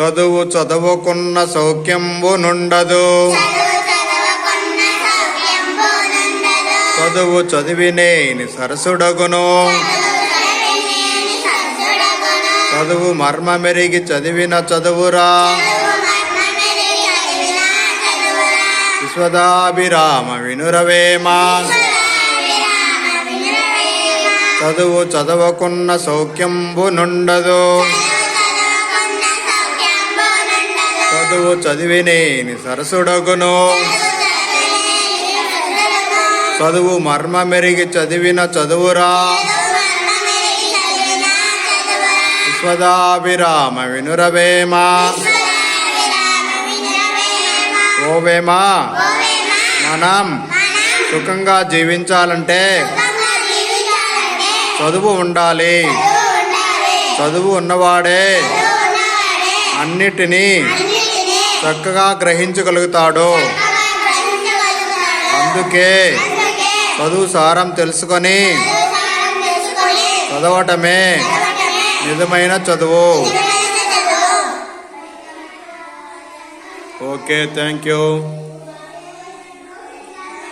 చదువు చదువుకున్న సౌఖ్యంబు నుండదు. చదువు చదివినేని సరసుడగును. చదువు మర్మ మెరిగి చదివిన చదువురా. విశ్వదాభిరామ వినురవేమా. చదువు చదవకున్న సౌఖ్యంబు నుండదు. చదువు చదివినేని సరసుడగును. చదువు మర్మ మెరిగి చదివిన చదువురా. విశ్వదాభిరామ వినురవేమా. ఓవేమా. మనం సుఖంగా జీవించాలంటే చదువు ఉండాలి. చదువు ఉన్నవాడే అన్నిటినీ చక్కగా గ్రహించగలుగుతాడు. అందుకే చదువు సారం తెలుసుకొని చదవటమే నిజమైన చదువు. Okay thank you.